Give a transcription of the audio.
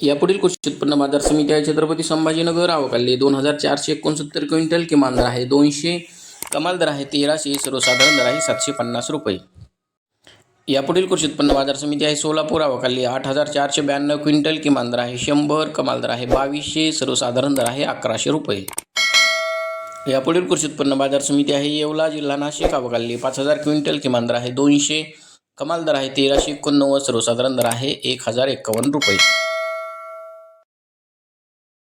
यापुढील कृषी उत्पन्न बाजार समिती आहे छत्रपती संभाजीनगर अवकाली दोन हजार चारशे एकोणसत्तर क्विंटल किमान दर आहे दोनशे कमाल दर आहे तेराशे सर्वसाधारण दर आहे सातशे पन्नास रुपये. यापुढील कृषी उत्पन्न बाजार समिती आहे सोलापूर अवकाली आठ हजार चारशे ब्याण्णव क्विंटल किमान दर आहे शंभर कमाल दर आहे बावीसशे सर्वसाधारण दर आहे अकराशे रुपये. यापुढील कृषी उत्पन्न बाजार समिती आहे येवला जिल्हा नाशिक अवकाली पाच हजार क्विंटल किमान दर आहे दोनशे कमाल दर आहे तेराशे एकोणनव्वद सर्वसाधारण दर आहे एक हजार एकावन्न रुपये.